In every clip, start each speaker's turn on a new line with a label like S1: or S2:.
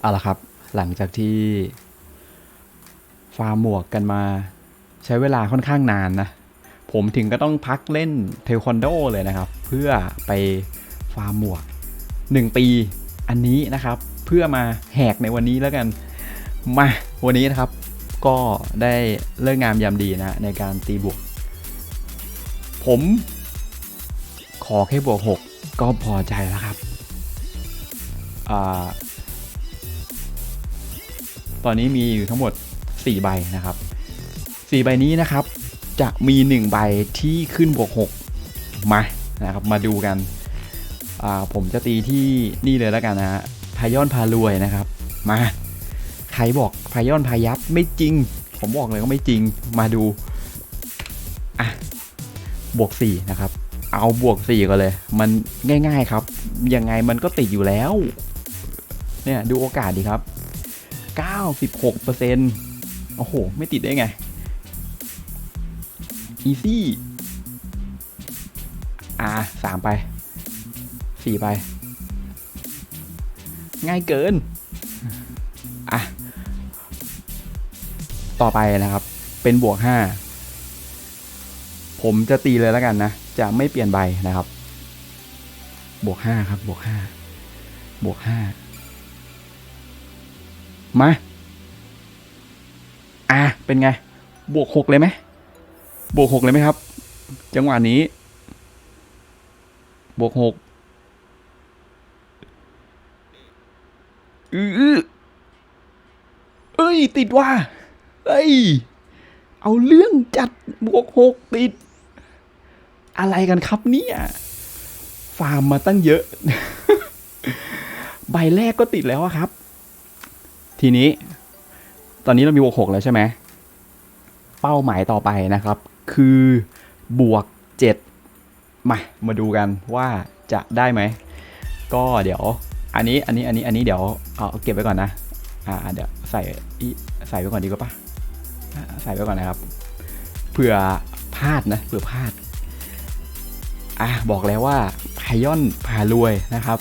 S1: เอาละครับ หลังจากที่ ฟาร์มหมวกกันมา ใช้เวลาค่อนข้างนานนะ ผมถึงก็ต้องพักเล่นเทควันโดเลยนะครับ เพื่อไปฟาร์มหมวก 1 ปีอันนี้นะครับ เพื่อมาแหกในวันนี้แล้วกัน มาวันนี้นะครับ ก็ได้เลิกงามยามดีนะในการตีบวก ผมขอแค่บวก 6 ก็พอใจแล้วครับ อ่า ตอนนี้มีอยู่ทั้งหมด 4 ใบนะครับ 4 ใบนี้นะครับ จะมี 1 ใบที่ขึ้นบวก 6 มานะครับ มาดูกัน ผมจะตีที่นี่เลยแล้วกันนะฮะพายอนพารวยนะครับ มา ใครบอกพายอนพายับไม่จริง ผมบอกเลยว่าไม่จริง มาดู อะ บวก 4 นะครับ เอาบวก 4 ก็เลย มันง่าย ๆครับ ยังไงมันก็ติดอยู่แล้ว เนี่ยดูโอกาสดีครับ 96%โอ้โห ไม่ติดได้ไง easy อ่าสามไปสี่ไป ง่ายเกิน อะ ต่อไปนะครับ เป็นบวกห้าผมจะตีเลยแล้วกันนะ จะไม่เปลี่ยนใบนะครับ บวกห้าครับ บวกห้าบวกห้า มา อะ เป็นไง บวกหกเลยไหม บวกหกเลยไหมครับ จังหวะนี้ บวกหกอือเอ้ย ติดว่ะเอ้ย เอาเรื่องจัดบวกหกติด อะไรกันครับเนี่ย ฟาร์มมาตั้งเยอะ ใบแรกก็ติดแล้วครับ ทีนี้ ตอนนี้เรามีบวกหกแล้วใช่ไหมเป้าหมายต่อไปนะครับ คือบวกเจ็ดมามาดูกันว่าจะได้ไหม ก็เดี๋ยว อันนี้อันนี้อันนี้อันนี้เดี๋ยวเอาเก็บไว้ก่อนนะอ่าเดี๋ยวใส่ใส่ไว้ก่อนดีกว่าปะอ่าใส่ไว้ก่อนนะครับเผื่อพลาดนะเผื่อพลาดอะบอกแล้วว่าพายอนพารวยนะครับ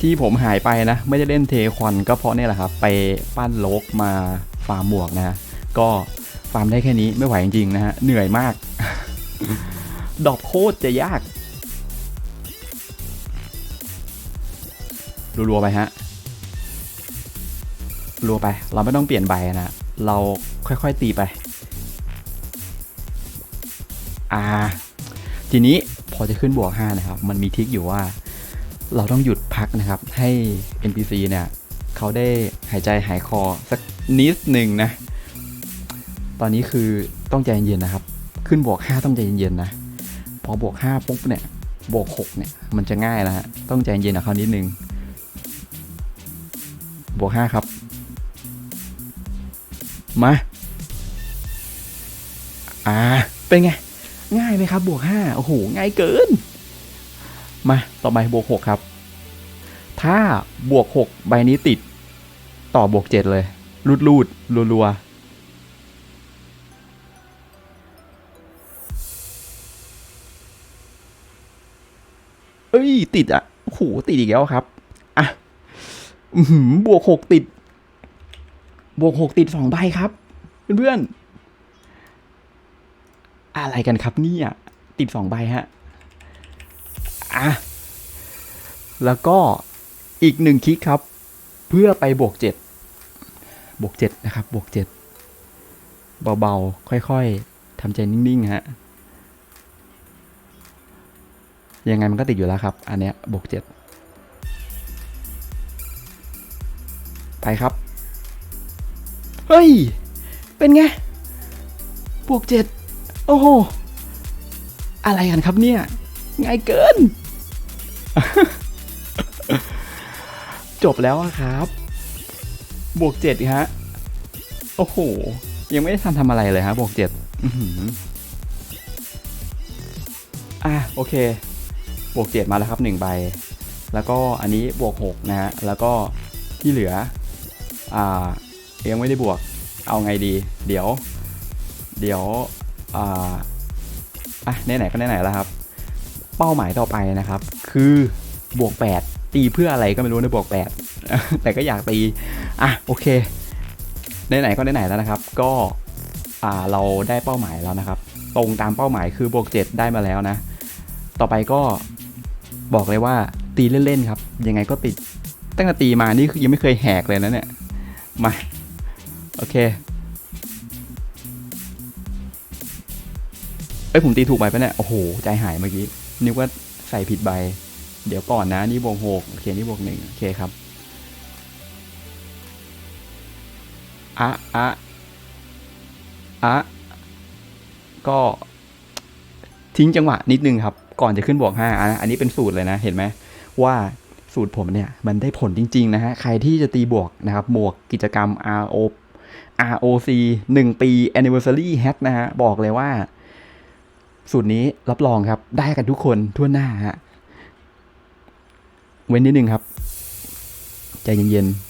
S1: ที่ผมหายไปนะ ไม่ได้เล่นเทควันก็เพราะเนี่ยแหละครับ ไปปั้นโลกมาฟาร์มหมวกนะฮะก็ฟาร์มได้แค่นี้ไม่ไหวจริงๆนะฮะ เหนื่อยมาก ดอกโคตรจะยากรัวๆไปฮะรัวไป เราไม่ต้องเปลี่ยนใบนะ เราค่อยๆตีไป อ่า ทีนี้พอจะขึ้นบวก 5 นะครับ มันมีทิคอยู่ว่า เราต้องหยุดพักนะครับ ให้ NPC เนี่ยเขาได้หายใจหายคอสักนิดหนึ่งนะ ตอนนี้คือต้องใจเย็นๆนะครับ ขึ้นบวก 5 ต้องใจเย็นๆนะ พอบวก 5 ปุ๊บเนี่ย บวก 6 เนี่ย มันจะง่ายแล้วฮะ ต้องใจเย็นกับเขานิดนึง บวก 5 ครับ มา อ่า เป็นไง ง่ายไหมครับ บวก 5 โอ้โห ง่ายเกิน มาต่อไปบวก 6 ครับ ถ้าบวก 6 ใบนี้ติด ต่อบวก 7 เลยรูดรูดรัวรัวๆเอ้ย ติดอะโอ้โหติดอีกแล้วครับ อะอือหือบวก6ติด บวก6ติดสองใบครับ เพื่อนๆ อะไรกันครับเนี่ย ติดสองใบฮะ อะแล้วก็อีกหนึ่งคลิกครับ เพื่อไปบวกเจ็ดบวกเจ็ดนะครับบวกเจ็ดเบาๆ ค่อยๆทำใจนิ่งๆฮะยังไงมันก็ติดอยู่แล้วครับ อันเนี้ยบวกเจ็ดไปครับ เฮ้ย เป็นไง บวกเจ็ดโอ้โห อะไรกันครับเนี่ย ง่ายเกิน จบแล้วครับ บวกเจ็ดฮะ โอ้โห ยังไม่ได้ทันทำอะไรเลยฮะ บวกเจ็ดอะ โอเค บวกเจ็ดมาแล้วครับหนึ่งใบ แล้วก็อันนี้บวกหกนะฮะ แล้วก็ที่เหลือ อ่ายังไม่ได้บวก เอาไงดี เดี๋ยว เดี๋ยว อ่า อะไหนๆก็ไหนๆแล้วครับ เป้าหมายต่อไปนะครับ คือบวก 8 ตีเพื่ออะไรก็ไม่รู้ในบวกแปดแต่ก็อยากตี อะโอเคไหนๆก็ไหนๆแล้วนะครับ ก็อ่าเราได้เป้าหมายแล้วนะครับ ตรงตามเป้าหมายคือบวกเจ็ดได้มาแล้วนะ ต่อไปก็บอกเลยว่าตีเล่นๆครับยังไงก็ติดตั้งแต่ตีมานี่คือยังไม่เคยแหกเลยนะเนี่ยมาโอเคเอ้ยผมตีถูกใบปะเนี่ยโอ้โหใจหายเมื่อกี้ นึกว่าใส่ผิดใบ เดี๋ยวก่อนนะนี่บวกหกโอเคนี่บวกหนึ่งโอเคครับอะอะอะก็ทิ้งจังหวะนิดนึงครับ ก่อนจะขึ้นบวกห้าอันอันนี้เป็นสูตรเลยนะ เห็นไหมว่าสูตรผมเนี่ยมันได้ผลจริง ๆ นะฮะ ใครที่จะตีบวกนะครับหมวกกิจกรรม RO ROC 1 ปี anniversary hat นะฮะ บอกเลยว่า สูตรนี้รับรองครับได้กันทุกคนทั่วหน้าฮะเว้นนิดนึงครับ ใจเย็นๆ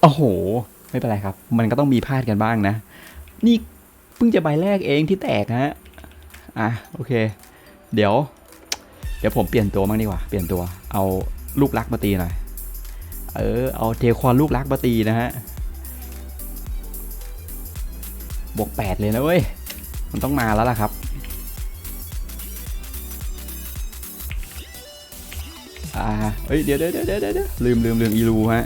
S1: โอ้โห ไม่เป็นไรครับ มันก็ต้องมีพลาดกันบ้างนะ นี่เพิ่งจะใบแรกเองที่แตกฮะ อะโอเค เดี๋ยว เดี๋ยวผมเปลี่ยนตัวบ้างดีกว่า เปลี่ยนตัว เอาลูกรักมาตีหน่อย เออ เอาเทควอนลูกรักมาตีนะฮะ บวกแปดเลยนะเว้ย มันต้องมาแล้วล่ะครับ อ่า เฮ้ย เดี๋ยวเดี๋ยวเดี๋ยวเดี๋ยวลืมลืมลืมอีลูฮะ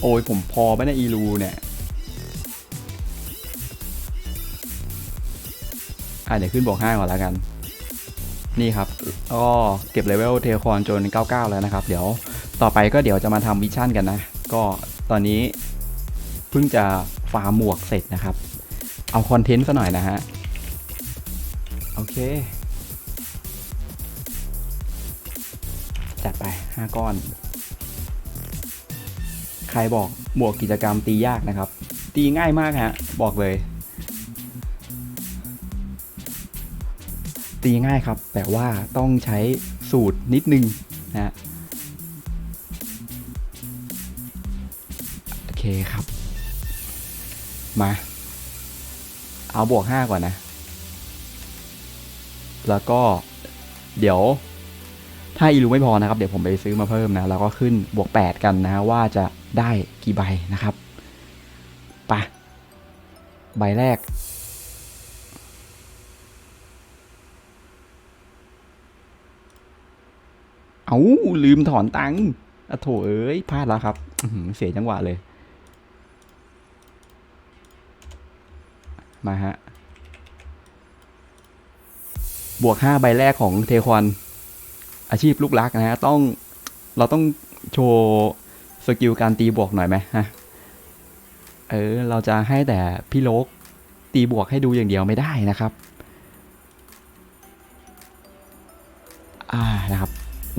S1: โอ้ย ผมพอไปนะอีลูเนี่ยอะเดี๋ยวขึ้นบวกห้าก่อนแล้วกัน นี่ครับ ก็เก็บเลเวลเทคอนจน 99 แล้วนะครับ เดี๋ยวต่อไปก็เดี๋ยวจะมาทำวิชั่นกันนะ ก็ตอนนี้ เพิ่งจะฟาร์มหมวกเสร็จนะครับ เอาคอนเทนต์ซะหน่อยนะฮะ โอเค จัดไป 5 ก้อน ใครบอกหมวกกิจกรรมตียากนะครับ ตีง่ายมากฮะ บอกเลย ตีง่ายครับ แต่ว่าต้องใช้สูตรนิดนึงนะฮะโอเคครับ มา เอาบวก 5 ก่อนนะ แล้วก็เดี๋ยวถ้าอีรูไม่พอนะครับ เดี๋ยวผมไปซื้อมาเพิ่มนะ แล้วก็ขึ้นบวก 8 กันนะว่าจะได้กี่ใบนะครับไปะใบแรก เอาลืมถอนตังค์อะโถเอ้ยพลาดแล้วครับเสียจังหวะเลย มาฮะ บวกห้าใบแรกของเทควัน อาชีพลูกรักนะฮะ ต้องเราต้องโชว์สกิลการตีบวกหน่อยไหมฮะ เออ เราจะให้แต่พี่โลกตีบวกให้ดูอย่างเดียวไม่ได้นะครับ อ่านะครับ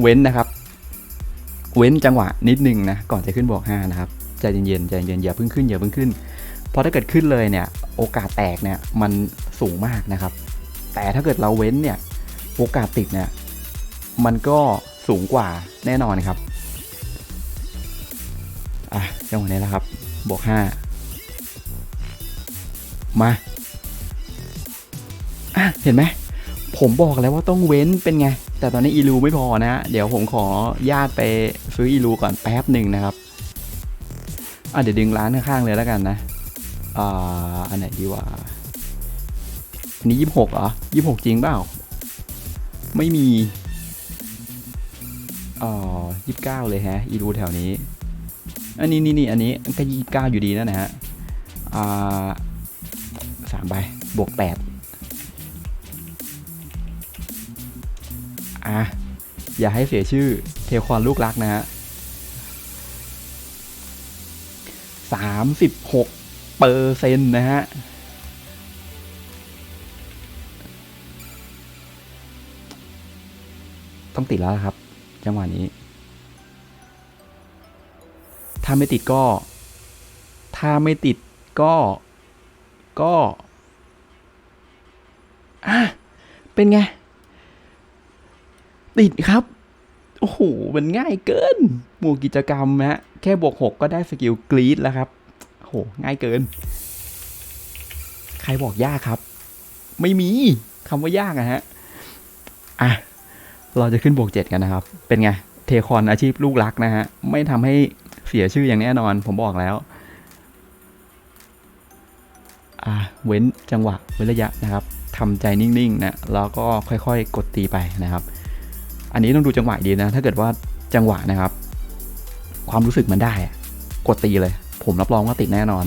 S1: เว้นนะครับ เว้นจังหวะนิดนึงนะ ก่อนจะขึ้นบวกห้านะครับใจเย็นๆใจเย็นๆอย่าเพิ่งขึ้นอย่าเพิ่งขึ้นพราะถ้าเกิดขึ้นเลยเนี่ย โอกาสแตกเนี่ยมันสูงมากนะครับ แต่ถ้าเกิดเราเว้นเนี่ยโอกาสติดเนี่ยมันก็สูงกว่าแน่นอนครับอะจังหวะนี้แหละครับบวกห้ามาอะเห็นไหมผมบอกแล้วว่าต้องเว้นเป็นไง แต่ตอนนี้อีลูไม่พอนะเดี๋ยวผมขอญาตไปซื้ออีลูก่อนแป๊บหนึ่งนะครับอะเดี๋ยวดึงร้านข้างๆเลยแล้วกันนะ อ่าอันไหนดีวะอันนี้ยี่สิบหกเหรอยี่สิบหกจริงเปล่า ไม่มีอ๋อยี่สิบเก้าเลยฮะ อีลูแถวนี้ อันนี้นี่นี่อันนี้ก็ยี่สิบเก้าอยู่ดีนะนะฮะ อ่าสามใบบวกแปดอะ อย่าให้เสียชื่อเทคอนลูกรักนะฮะสามสิบหก เปอร์เซ็นต์นะฮะต้องติดแล้วครับ จังหวะนี้ ถ้าไม่ติดก็ ถ้าไม่ติดก็ก็อะเป็นไง ติดครับ โอ้โห มันง่ายเกิน หมวกกิจกรรมฮะ แค่บวกหกก็ได้สกิลกรีดแล้วครับ โห ง่ายเกิน ใครบอกยากครับ ไม่มีคำว่ายากอะฮะ อะ เราจะขึ้นบวกเจ็ดกันนะครับ เป็นไง เทคอนอาชีพลูกรักนะฮะ ไม่ทำให้เสียชื่ออย่างแน่นอน ผมบอกแล้ว อะ เว้นจังหวะเว้นระยะนะครับทำใจนิ่งๆนะ แล้วก็ค่อยๆ กดตีไปนะครับ อันนี้ต้องดูจังหวะดีนะ ถ้าเกิดว่าจังหวะนะครับ ความรู้สึกมันได้ กดตีเลย ผมรับรองว่าติดแน่นอน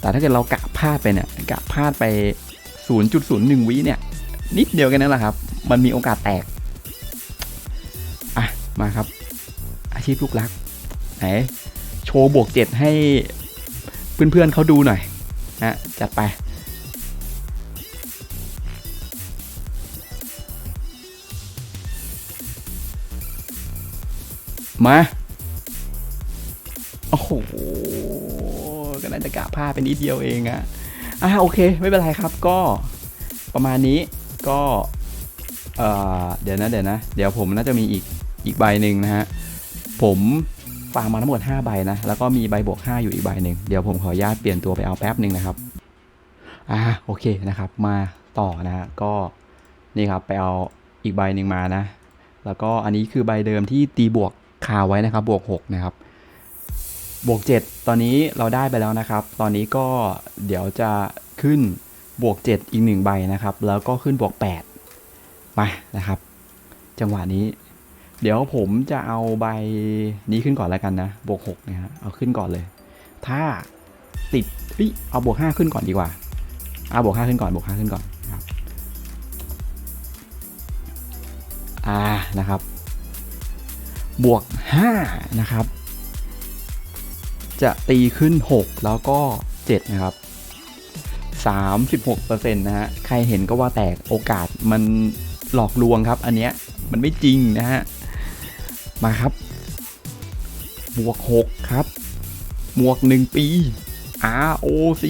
S1: แต่ถ้าเกิดเรากะพลาดไปเนี่ยกะพลาดไป 0.01 วิเนี่ย นิดเดียวกันนั่นแหละครับ มันมีโอกาสแตก อะ มาครับ อาชีพลูกรัก ไหน โชว์บวกเจ็ดให้เพื่อนๆเขาดูหน่อยนะจัดไปมา หก็น่าจะกะพลาเป็นนิดเดียวเองอะอะโอเค ไม่เป็นไรครับก็ประมาณนี้ก็เออเดี๋ยวนะเดี๋ยวนะ เดี๋ยวผมน่าจะมีอีกอีกใบหนึ่งนะฮะ ผมฝากมาทั้งหมด 5 ใบนะ แล้วก็มีใบบวก 5 อยู่อีกใบหนึ่งเดี๋ยวผมขออนุญาตเปลี่ยนตัวไปเอาแป๊บหนึ่งนะครับ อ่าโอเคนะครับ มาต่อนะฮะก็นี่ครับไปเอาอีกใบหนึ่งมานะ แล้วก็อันนี้คือใบเดิมที่ตีบวกคาไว้นะครับ บวก 6 นะครับ บวก 7 ตอนนี้เราได้ไปแล้วนะครับ ตอนนี้ก็เดี๋ยวจะขึ้นบวก 7 อีก 1 ใบนะครับ แล้วก็ขึ้นบวก 8 มานะครับ จังหวะนี้ เดี๋ยวผมจะเอาใบนี้ขึ้นก่อนแล้วกันนะ บวก6นะฮะเอาขึ้นก่อนเลย ถ้าติดเฮ้ยเอาบวก 5 ขึ้นก่อนดีกว่าเอาบวก 5 ขึ้นก่อน บวก 5 ขึ้นก่อนนะครับอ่านะครับ บวก 5 นะครับ จะตีขึ้น 6 แล้วก็ 7 นะครับ 36%นะฮะ ใครเห็นก็ว่าแตกโอกาสมันหลอกลวงครับ อันเนี้ยมันไม่จริงนะฮะ มาครับ บวก 6 ครับ หมวก 1 ปี ROC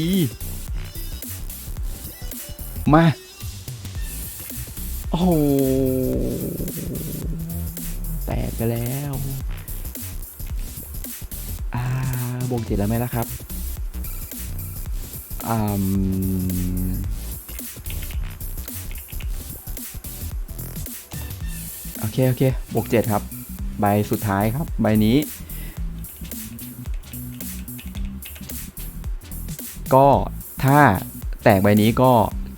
S1: มา โอ้แตกไปแล้ว บวกเจ็ดแล้วไหมล่ะครับอืมโอเค โอเค บวกเจ็ดครับ ใบสุดท้ายครับ ใบนี้ ก็ถ้าแตกใบนี้ก็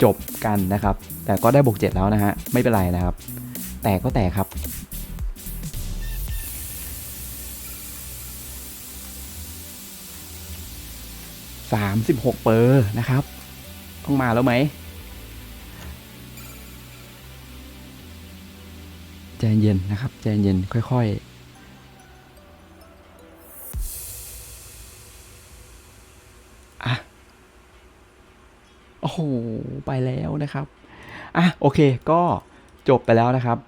S1: จบกันนะครับ แต่ก็ได้บวกเจ็ดแล้วนะฮะ ไม่เป็นไรนะครับ แตกก็แตกครับ สามสิบหกเปอร์นะครับ ต้องมาแล้วไหมใจเย็นนะครับใจเย็นค่อยๆอะโอ้โห ไปแล้วนะครับ อะ โอเค ก็จบไปแล้วนะครับ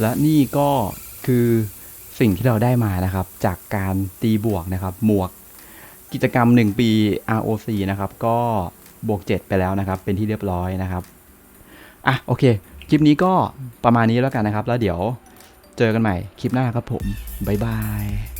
S1: และนี่ก็คือ สิ่งที่เราได้มานะครับ จากการตีบวกนะครับ หมวกกิจกรรม 1 ปี ROC นะครับ ก็บวก 7 ไปแล้วนะครับ เป็นที่เรียบร้อยนะครับ อะ โอเค คลิปนี้ก็ประมาณนี้แล้วกันนะครับ แล้วเดี๋ยวเจอกันใหม่คลิปหน้าครับผม บ๊ายบาย